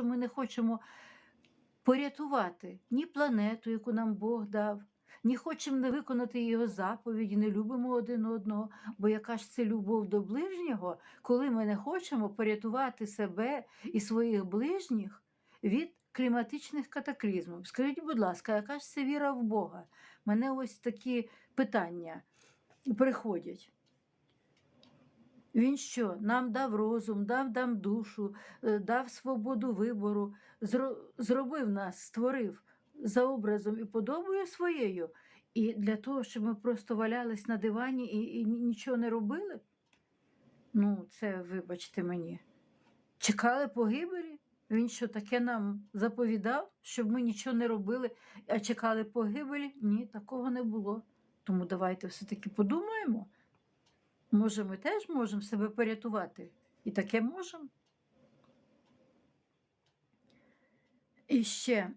що ми не хочемо порятувати ні планету, яку нам Бог дав, ні хочемо не виконати його заповіді, не любимо один одного. Бо яка ж це любов до ближнього, коли ми не хочемо порятувати себе і своїх ближніх від кліматичних катаклізмів? Скажіть, будь ласка, яка ж це віра в Бога? Мене ось такі питання приходять. Він що, нам дав розум, дав нам душу, е, дав свободу вибору, зро- зробив нас, створив за образом і подобою своєю, і для того, щоб ми просто валялись на дивані і, і нічого не робили? Ну, це, вибачте мені, чекали погибелі? Він що таке нам заповідав, щоб ми нічого не робили, а чекали погибелі? Ні, такого не було. Тому давайте все-таки подумаємо. Може, ми теж можемо себе порятувати. І таке можемо. І ще